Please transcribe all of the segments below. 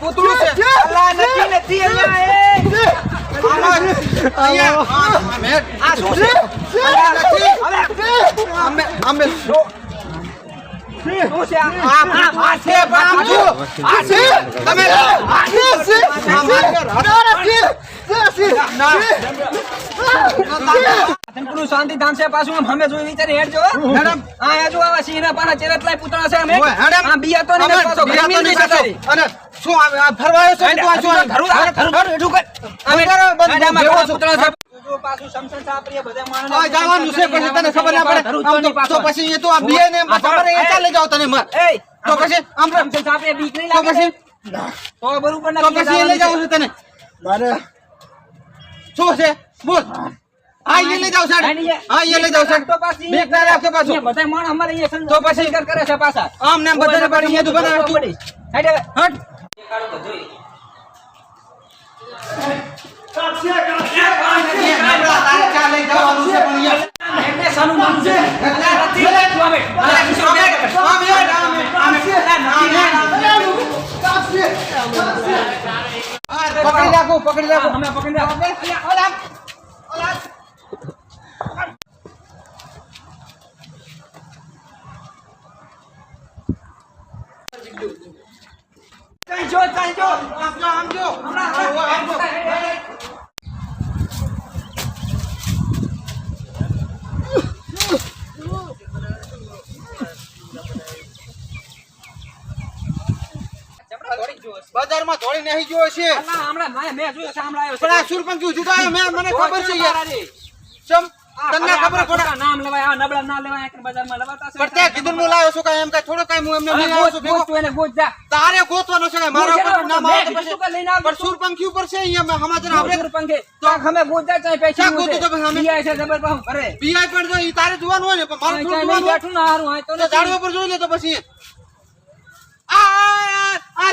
પૂતળું છે અલા, નથી નથી અહીંયા એ. આ- શું છે. અમે. શાંતિ ધામ પાછું અમે જોઈ વિચારી હેડ જો આ હેજો આવા સિંહના પાના ચેરટલાય પુતળા છે અમે. આ બી હતો ને પાછો ગરમી નહીં નહીં અને શું આ- ફરવાયો છે તું આ શું ધરું ધરું, ધરું. અમે બંધ પુતળા. જો પાછું સમસમ સાપરીએ બધા માણસને આ જવાનું છે પછી તને ખબર ના પડે. તો પાછો. તો પછી એ તો આ બીએ ને ખબર એ એ. ચાલે જાવ તને માર એય, તો પછી આમ સમસમ સાપરીએ બીક નહીં તો પછી તો બરોબર તો પછી લઈ જાવ છે તને. શું છે? બોલ. હા એ લઈ જાવ. છે હા એ લઈ જાવ છે તો પાછી. બીક ના રાખે પાછો. અમારે અહીંયા તો પછી? સંસ્કાર કરે છે પાછા. આમ ને બધાને પાડી અહીંયા દુકાને રાખતું. પડી. હટ ચા લઈ જવાનું છે પણ અહીંયા હેડને સાનું નામ છે. નથી. તું આવે. આ કિશોર બે કર. આમ યાર, આમ, આમ, આમ, આમ. પકડી રાખો પકડી રાખો અમે પકડી રાખો. ચાલ જો, ચાલ જો. આમ જો આમ જો આમ જો બજારમાં ધોળી નહીં જોયો છે હમણાં મેં- જોયો. પણ આ સુરપંચ જુદો આવ્યો મેં મને ખબર છે યાર ચમ તમને ખબર પડે નામ લેવાય આ નબળા ના લેવાય એક બજારમાં લવાતા છે. પણ કીધું હું લાવ્યો છું કાંઈ એમ કાંઈ થોડો કાંઈ હું એમને લઈ આવ્યો છું ભેગો તું એને ગોત જા. તારે ગોતવાનો છે કાંઈ મારા ઉપર ના મારે પછી કે લઈને આવજો. પણ સુરપંખી ઉપર છે અહીંયા મેં સમાચાર આપણે સુરપંખે. તો અમે ગોત જા, પૈસા તો છે જબર ઈ તારે જોવાનું હોય ને પણ મારે થોડું જોવાનું બેઠું ને હારું, આ તો તો ઝાડવા પર જોઈ લે તો પછી આ આ આ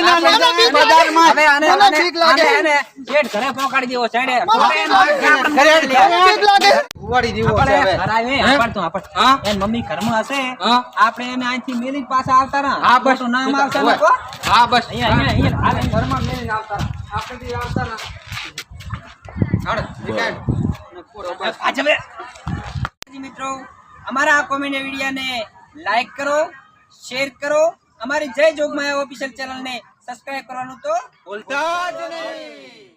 ના ના મને ઠીક લાગે. આને શેઠ ઘરે પોકાડી દેવો. ઘરે ઠીક લાગે. ઉવાડી દેવો છે હવે. હરાવે, આપણ તો આપણ. હા? એન મમ્મી ઘરમાં હશે આપણે એને અહીંથી મેલી પાછા આવતા ના હા, બસ. તો નામ આવતા ના. હા બસ અહીંયા અહીંયા હાલે. ઘરમાં મેલી આવતા આપણે બી આવતા ના હાડ, નીકળ. મિત્રો અમારા આ કોમેડી વિડીયોને લાઈક કરો શેર કરો અમારી જય જોગમાયા ઓફિશિયલ ચેનલને સબસ્ક્રાઇબ કરવાનું તો ભૂલતા જ નહીં.